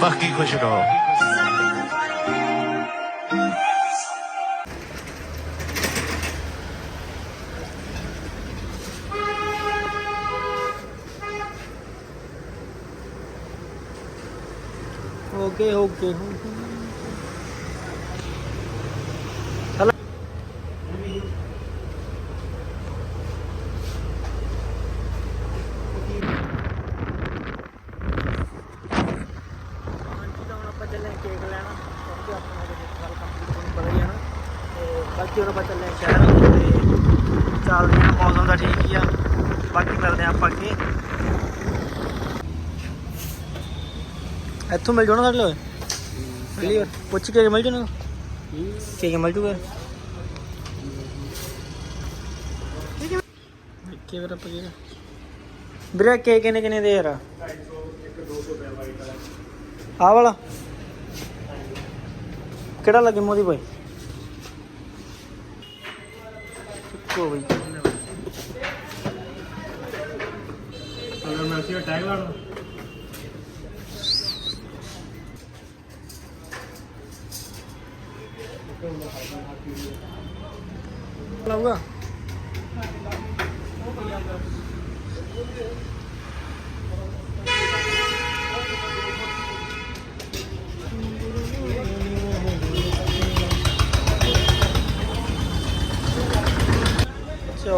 ਬਾਕੀ ਖੁਸ਼ ਰਹੋ ਓਕੇ ਓਕੇ ਚਲ ਆਪਾਂ ਲੈਣਾ। ਕਿਉਂਕਿ ਆਪਣਾ ਹਜੇ ਸਾਲ ਕੰਪਲੀਟ ਪਤਾ ਹੀ ਹੈ ਨਾ। ਤੇ ਬਾਕੀ ਹੁਣ ਆਪਾਂ ਚੱਲੇ ਸ਼ਹਿਰ। ਤੇ ਚੱਲਦੇ ਆ ਮੌਸਮ ਦਾ ਠੀਕ ਹੀ ਆ। ਬਾਕੀ ਮਿਲਦੇ ਆ ਆਪਾਂ ਅੱਗੇ। ਇੱਥੋਂ ਮਿਲ ਜਾਣਾ ਸਾਡੇ ਲਈ ਕਲੀਅਰ ਪੁੱਛ ਕੇ ਮਿਲ ਜਾਣਾ ਕੀ ਮਿਲ ਜੂਗਾ? ਕੀ ਵੀਰ ਆਪਾਂ ਕੀ ਵੀਰੇ ਕੇ ਕਿੰਨੇ ਕਿੰਨੇ ਦੇ ਯਾਰ? ਆ ਵਾਲਾ। ਕਿਹੜਾ ਲੱਗੇ ਮੋਦੀ ਭਾਈ ਚੁੱਕੋ ਬਈ। ਅਗਰ ਮੈਂ ਅਸੀਂ ਟੈਗ ਲਾਣਾ ਲਾਊਗਾ।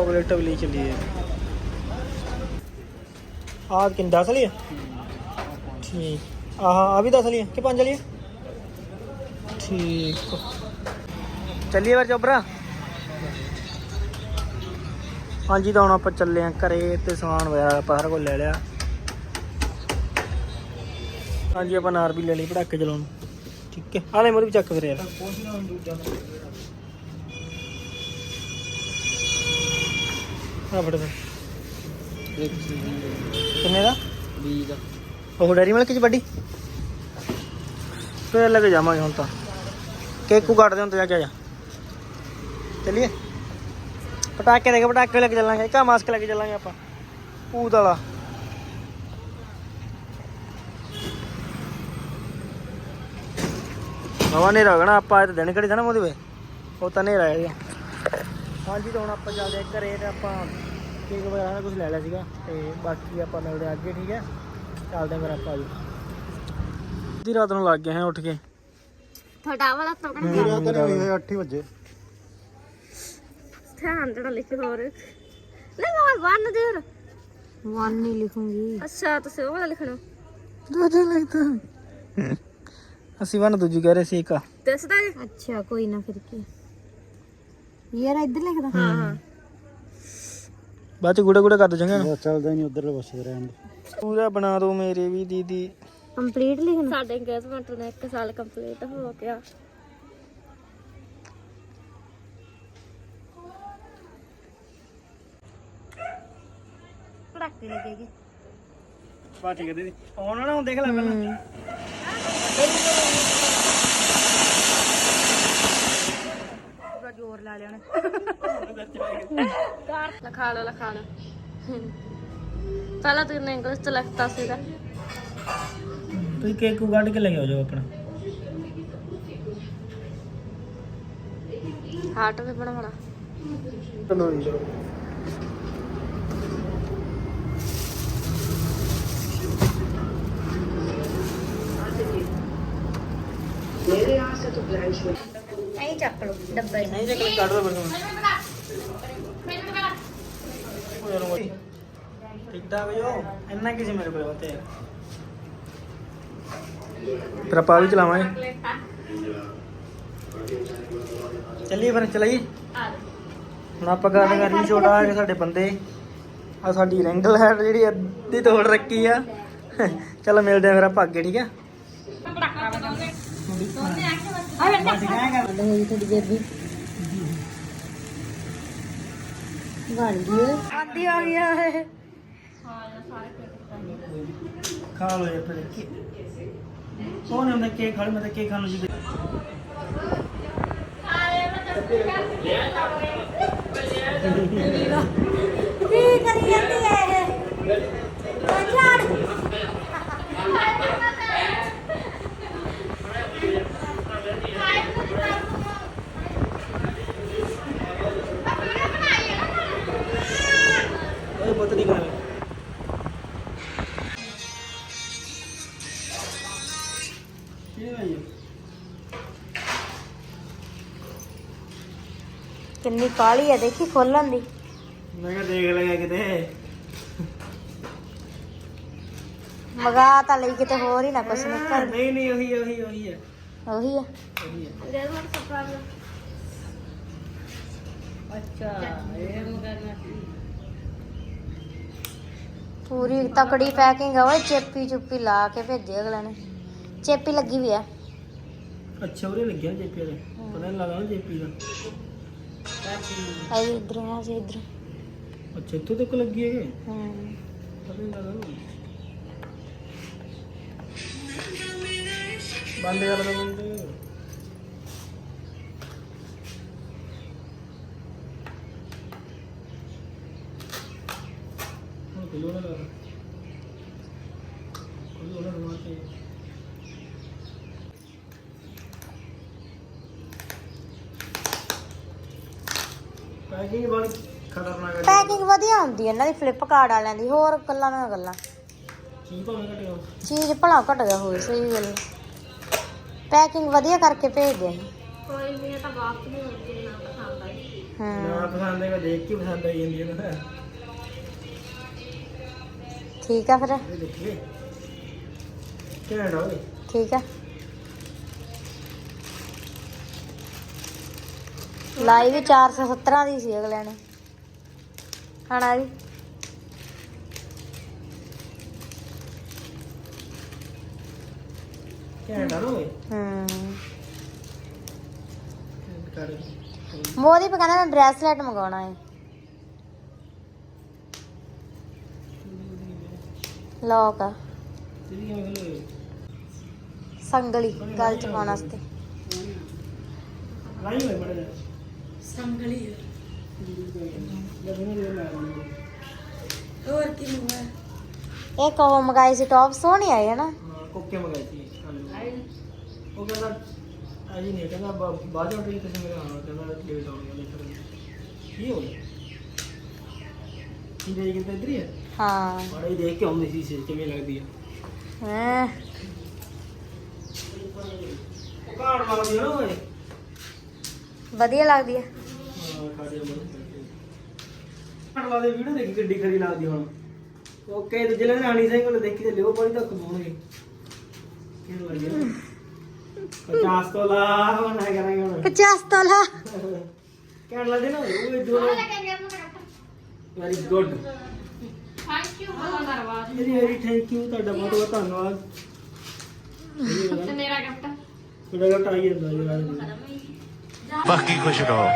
ਚਾਕਲੇਟ ਵੀ ਚੱਲੀ ਹੈ। ਆਹ ਕਿੰਨ 10 ਲਈ ਠੀਕ। ਆਹ ਆ ਵੀ 10 ਲਈ ਕਿ 5 ਲਈ ਠੀਕ। ਚੱਲੀਏ ਫਿਰ ਚੋਬਰਾ ਹਾਂਜੀ, ਤਾਂ ਹੁਣ ਆਪਾਂ ਚੱਲੇ ਆਂ ਘਰੇ ਤੇ ਸਮਾਨ ਵਗੈਰਾ ਆਪਾਂ ਸਾਰਾ ਕੁਝ ਲੈ ਲਿਆ। ਹਾਂਜੀ, ਆਪਾਂ ਨਾਰ ਵੀ ਲੈ ਲਈ, ਪਟਾਕੇ ਚਲਾਉਣ। ਠੀਕ ਹੈ। ਆਲੇ ਮੋਰ ਵੀ ਚੱਕ ਫਿਰ ਯਾਰ। ਆ ਫੜ ਫਿਰ ਕਿੰਨੇ ਦਾ? 20 ਦਾ। ਉਹ ਡੈਰੀ ਮਿਲਕ ਚ ਵੱਡੀ? ਫੇਰ ਲੈ ਕੇ ਜਾਵਾਂਗੇ ਹੁਣ ਤਾਂ। ਕੇਕ ਕੂ ਕੱਟਦੇ ਹੁਣ ਤੇ ਜਾ ਕੇ ਆ ਜਾ। ਚਲਿਏ। ਪਟਾਕੇ ਦੇ ਕੇ ਪਟਾਕੇ ਲੈ ਕੇ ਚੱਲਾਂਗੇ ਕਾ ਮਾਸਕ ਲੈ ਕੇ ਚੱਲਾਂਗੇ ਆਪਾਂ। ਪੂਤ ਵਾਲਾ। ਨਵਾਂ ਨਹੀਂ ਰਗਣਾ ਆਪਾਂ ਇਹ ਤਾਂ ਦਿਨ ਕਿਹੜੇ ਜਾਣਾ ਮੋਦੀ ਵੇ। ਉਹ ਤਾਂ ਨਹੀਂ ਰਹਿ ਗਿਆ ਹਾਂਜੀ ਤਾਂ ਹੁਣ ਆਪਾਂ ਚੱਲਦੇ ਘਰੇ ਤੇ ਆਪਾਂ ਕੇਕ ਵਗੈਰਾ ਦਾ ਕੁਝ ਲੈ ਲਿਆ ਸੀਗਾ ਤੇ ਬਾਕੀ ਆਪਾਂ ਮਿਲਦੇ ਅੱਗੇ ਠੀਕ ਹੈ? ਚੱਲਦੇ ਹਾਂ ਫਿਰ ਆਪਾਂ ਜੀ ਅੱਧੀ ਰਾਤ ਨੂੰ ਲੱਗ ਗਏ ਹਾਂ ਉੱਠ ਕੇ। ਤੁਹਾਡਾ ਵਾਲਾ ਤਕੜਾ ਮੇਰਾ ਤਾਂ ਨਹੀਂ ਹੋਇਆ 8 ਵਜੇ। ਧਿਆਨ ਜਿਹੜਾ ਲਿਖ ਹੋਰ। ਨਹੀਂ ਮੈਂ ਵਨ ਦੇ ਹੋਰ ਵਨ ਨਹੀਂ ਲਿਖੂੰਗੀ। ਅੱਛਾ ਤੁਸੀਂ ਉਹ ਵਾਲਾ ਲਿਖਣਾ। ਦੂਜਾ ਲੱਗਦਾ ਅਸੀਂ ਵਨ ਦੂਜੀ ਕਹਿ ਰਹੇ ਸੀ ਇੱਕ। ਦੱਸਦਾ ਜੀ। ਅੱਛਾ ਕੋਈ ਨਾ ਫਿਰ ਕੀ। ਯਾਰ ਇੱਧਰ ਲਿਖਦਾ ਹਾਂ ਹਾਂ। ਬਾਅਦ ਚ ਗੁੜਾ ਗੁੜਾ ਕਰ ਦੋ ਚੰਗਾ। ਉਹ ਚੱਲਦਾ ਨਹੀਂ ਉਧਰ ਬਸ ਰਹਿਣ ਦੇ। ਪੂਰਾ ਬਣਾ ਦੋ ਮੇਰੇ ਵੀ ਦੀਦੀ। ਕੰਪਲੀਟ ਲਿਖਣਾ ਸਾਡੇ ਇੰਗੇਜਮੈਂਟ ਨੂੰ 1 ਸਾਲ ਕੰਪਲੀਟ ਹੋ ਗਿਆ। ਪੜਾਕੇ ਲੱਗੇਗੀ ਬਾ ਠੀਕ ਹੈ ਦੀਦੀ ਆਉਣ ਨਾ ਹੁਣ ਦੇਖ ਲੈ ਪਹਿਲਾਂ। ਪੂਰਾ ਜ਼ੋਰ ਲਾ ਲਿਆ ਲਿਖਾ ਲਓ ਲਿਖਾ ਲਓ। ਪਹਿਲਾਂ ਤੂੰ ਇੰਗਲਿਸ਼ ਚ ਲਿਖਤਾ ਸੀਗਾ। ਤੁਸੀਂ ਕੇਕ ਕੂ ਕੱਢ ਕੇ ਲੈ ਆਓ ਜੋ ਆਪਣਾ। ਹਾਰਟ ਵੀ ਬਣਾਉਣਾ ਨਹੀਂ ਚੱਕ ਲਓ ਡੱਬਾ ਹੀ ਨਹੀਂ ਜੇ ਕਲਿੱਕ ਕੱਢ ਦੋ ਮੈਨੂੰ ਠੀਕ ਠਾਕ ਜੋ ਇੰਨਾ ਕਿਸੇ ਮੇਰੇ ਕੋਲ ਬਤੇ ਫਿਰ ਆਪਾਂ ਵੀ ਚਲਾਵਾਂਗੇ। ਚੱਲੀਏ ਫਿਰ ਚਲਾਈਏ। ਹੁਣ ਆਪਾਂ ਗੱਲ ਕਰਨੀ ਛੋਟਾ ਆ ਕੇ ਸਾਡੇ ਬੰਦੇ। ਆ ਸਾਡੀ ਰਿੰਗ ਲਾਈਟ ਜਿਹੜੀ ਅੱਧੀ ਤੋੜ ਰੱਖੀ ਆ। ਚਲੋ ਮਿਲਦੇ ਆ ਫਿਰ ਆਪਾਂ ਅੱਗੇ ਠੀਕ ਆ? ਹੋਈ ਤੁਹਾਡੀ ਬੇਬੀ ਬਣ ਗਈ ਆਂਦੀ ਆ ਗਿਆ ਹੈ ਖਾ ਲੋ ਇਹ ਫਿਰ। ਕੀ ਉਹ ਨਹੀਂ ਹੁੰਦਾ ਕੇਕ ਖਾ ਲਓ ਮੈਂ ਤਾਂ ਕੇਕ ਖਾਣ ਨੂੰ ਜੀ ਕੀ ਕਰੀ ਜਾਂਦੀ ਹੈ ਇਹ? ਕਿੰਨੀ ਕਾਲੀ ਆ ਦੇਖੀ ਖੋਲਣ ਦੀ। ਮੈਂ ਕਿਹਾ ਦੇਖ ਲਿਆ ਕਿਤੇ। ਮਗਾ ਤਾਂ ਲਈ ਕਿਤੇ ਹੋਰ ਹੀ ਨਾ ਕੁਛ ਨਿਕਲ। ਨਹੀਂ ਨਹੀਂ ਉਹੀ ਉਹੀ ਉਹੀ ਹੈ ਉਹੀ ਆ। ਉਹੀ ਹੈ ਅੱਛਾ ਇਹ ਮਗਰਨਾ ਪੂਰੀ ਤਕੜੀ ਪੈਕਿੰਗ ਆ ਓਏ ਚੇਪੀ ਚੁੱਪੀ ਲਾ ਕੇ ਭੇਜੇ ਅਗਲੇ ਨੇ। ਚੇਪੀ ਲੱਗੀ ਵੀ ਆ ਅੱਛਾ ਉਹਦੇ ਲੱਗਿਆ ਜੇਪੀ ਦਾ ਪਤਾ ਨਹੀਂ ਲੱਗਾ ਨਾ ਜੇਪੀ ਦਾ ਇਹ ਇਧਰੋਂ ਆ ਸੀ ਇਧਰੋਂ ਅੱਛਾ ਇੱਥੋਂ ਤੱਕ ਲੱਗੀ ਹੈਗੇ ਹੂੰ ਪਤਾ ਨਹੀਂ ਲੱਗਾ ਨਾ ਬੰਦ ਕਰ ਦੋ ਬੰਦ ਹੁਣ ਕਿਲੋ ਨਾ ਲਾ ਕਿਲੋ ਨਾ ਮਾਰਤੇ ਪੈਕਿੰਗ ਬੜੀ ਖਤਰਨਾਕ ਹੈ ਪੈਕਿੰਗ ਵਧੀਆ ਹੁੰਦੀ ਹੈ ਇਹਨਾਂ ਦੀ ਫਲਿੱਪਕਾਰਟ ਵਾਲਿਆਂ ਦੀ ਹੋਰ ਗੱਲਾਂ ਨਾ ਗੱਲਾਂ। ਕੀ ਭਾਵੇਂ ਘਟਿਆ ਚੀਜ਼ ਭਲਾ ਘਟ ਗਿਆ ਹੋਈ ਸਹੀ ਗੱਲ ਪੈਕਿੰਗ ਵਧੀਆ ਕਰਕੇ ਭੇਜਦੇ ਸੀ ਕੋਈ ਵੀ ਤਾਂ ਵਾਪਸ ਨਹੀਂ ਹੁੰਦੀ ਨਾ ਪਸੰਦ ਆਈ। ਹੂੰ। ਨਾ ਪਸੰਦ ਹੈਗਾ ਦੇਖ ਕੇ ਪਸੰਦ ਆਈ ਜਾਂਦੀ ਹੈ। ਨਾ ਠੀਕ ਆ ਫਿਰ। ਇਹ ਕਿਹੜਾ ਠੀਕ ਆ। ਲਾਈ ਵੀ 417 ਦੀ ਸੀ ਅਗਲੇ ਨੇ। ਹਣਾ ਵੀ ਕਿਹੜਾ ਓਏ ਹੂੰ। ਕਰ ਮੋਦੀ ਪਾ ਕਹਿੰਦਾ ਮੈਂ ਬ੍ਰੈਸਲੇਟ ਮੰਗਾਉਣਾ ਹੈ ਲੋਕ ਆ। ਤੇਰੀ ਕਿਵੇਂ ਗੱਲ ਹੋਈ ਸੰਗਲੀ ਗਲ ਚ ਪਾਉਣ ਵਾਸਤੇ। ਲਾਈ ਹੋਈ ਮੜੇ ਸੰਗਲੀ ਜਦੋਂ ਹੋਰ ਕੀ ਹੋਇਆ ਇਹ ਕੋ ਮੰਗਾਈ ਸੀ ਟੌਪ ਸੋਹਣੀ ਆਈ ਹੈ ਨਾ ਹਾਂ ਕੋਕੇ ਮੰਗਾਈ ਸੀ ਉਹ ਕਹਿੰਦਾ ਅਜੀ ਨਹੀਂ ਕਹਿੰਦਾ ਬਾਅਦ ਵਿੱਚ ਤੁਸੀਂ ਮੇਰੇ ਆਉਣਾ ਕਹਿੰਦਾ ਲੇਟ ਆਉਣੀ ਲੇਟ ਕੀ ਹੋ ਗਿਆ ਕੀ ਦੇ ਕਿਤੇ ਇਧਰ ਹੀ ਹੈ ਹਾਂ ਮਾੜਾ ਹੀ ਦੇਖ ਕੇ ਆਉਂਦੀ ਸੀ ਸੀ ਕਿਵੇਂ ਲੱਗਦੀ ਹੈ ਉਹ ਕਾੜ ਲੱਗਦੀ ਹੈ ਨਾ ਓਏ ਵਧੀਆ ਲੱਗਦੀ ਹੈ ਲਾ ਦੇ ਵੀਡੀਓ ਦੇਖੀ ਗੱਡੀ ਖਰੀ ਲੱਗਦੀ ਹੁਣ। ਓਕੇ ਤੇ ਜਿਹੜੇ ਰਾਣੀ ਸਿੰਘ ਕੋਲ ਦੇਖੀ ਤੇ ਲਿਓ ਬੜੀ ਤੱਕ ਹੋਣਗੇ ਕਿਹਨ ਲੱਗ ਗਿਆ 50 ਤੋਂ ਲਾ ਹੁਣ ਹੈ ਕਰਾਂਗੇ ਹੁਣ। 50 ਤੋਲਾ ਕਹਿਣ ਲੱਗੇ ਨਾ ਉਹ ਦੋ ਵੈਰੀ ਗੁੱਡ ਥੈਂਕ ਯੂ ਬਹੁਤ ਧੰਨਵਾਦ ਵੈਰੀ ਵੈਰੀ ਥੈਂਕ ਯੂ ਤੁਹਾਡਾ ਬਹੁਤ ਬਹੁਤ ਧੰਨਵਾਦ। ਤੇ ਮੇਰਾ ਗਿਫਟ? ਤੁਹਾਡਾ ਘਟ ਆਈ ਜਾਂਦਾ ਜੀ ਰਾਜ ਦੀ ਬਾਕੀ ਖੁਸ਼ ਰਹੋ।